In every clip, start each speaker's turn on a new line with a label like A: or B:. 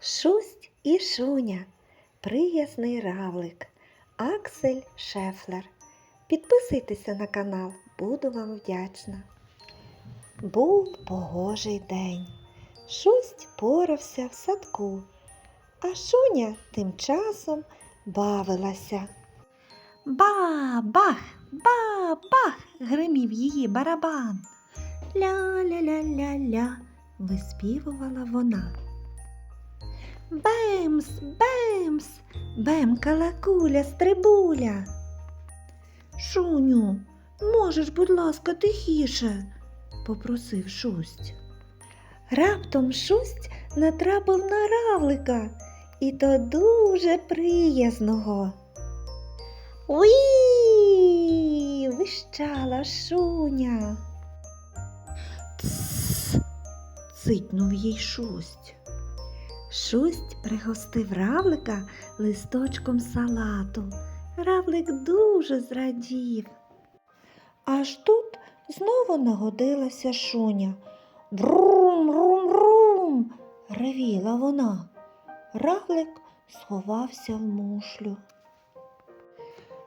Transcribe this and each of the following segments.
A: Шусть і Шуня, приязний равлик, Аксель Шефлер. Підписуйтеся на канал, буду вам вдячна. Був погожий день. Шусть порався в садку, а Шуня тим часом бавилася. Ба-бах, ба-бах, гримів її барабан. Ля-ля-ля-ля-ля, виспівувала вона. Бемс, бемс, бемкала куля стрибуля. Шуню, можеш, будь ласка, тихіше, попросив шусть. Раптом шусть натрапив на равлика, і то дуже приязного. Уї! вищала шуня. Цитнув їй шусть. Шусть пригостив равлика листочком салату. Равлик дуже зрадів. Аж тут знову нагодилася шуня. Врум, рум, рум, ревіла вона. Равлик сховався в мушлю.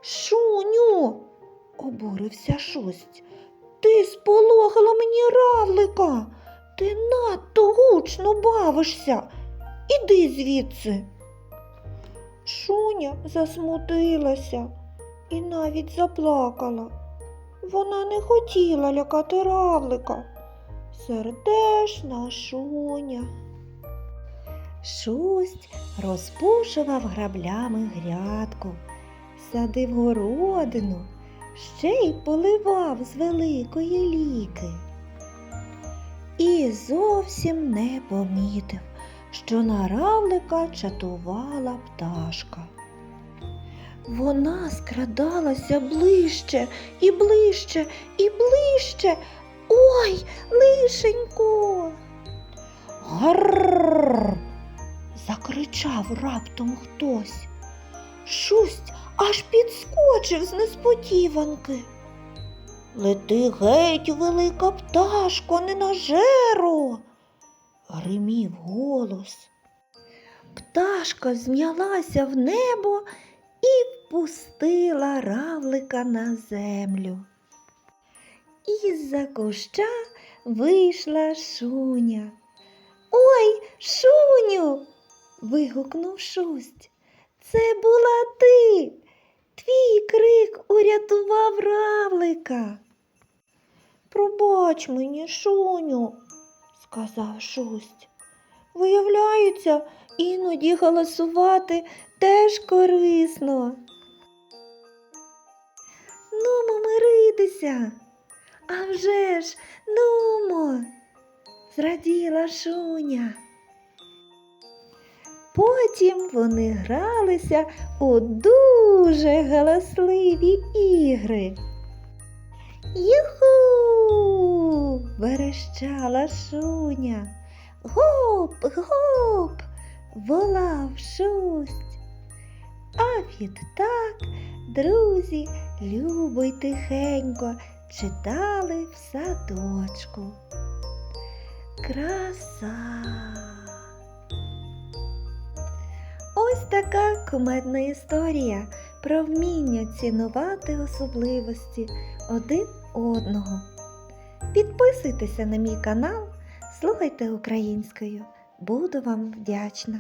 A: Шуню, обурився шусть. Ти сполохала мені равлика. Ти надто гучно бавишся. Іди звідси. Шуня засмутилася і навіть заплакала. Вона не хотіла лякати равлика. Сердешна шуня. Шусть розпушував граблями грядку, садив городину, ще й поливав з великої ліки. І зовсім не помітив, що на равлика чатувала пташка. Вона скрадалася ближче і ближче і ближче. Ой, лишенько. Гаррррр. закричав раптом хтось. Шусть аж підскочив з несподіванки. Лети геть, велика пташко, ненажеро, гримів голос. Пташка знялася в небо і впустила равлика на землю. Із-за куща вийшла шуня. Ой, шуню. вигукнув шусть. Це була ти. Твій крик урятував равлика. Пробач мені, шуню, сказав шусть. Виявляється, іноді голосувати теж корисно. Нумо миритися. А вже ж, нумо, зраділа шуня. Потім вони гралися у дуже галасливі ігри. Юху! Верещала шуня. Гоп, гоп, волав шусть. А відтак друзі любо й тихенько читали в садочку. Краса. Ось така кумедна історія про вміння цінувати особливості один одного. Підписуйтеся на мій канал, слухайте українською. Буду вам вдячна.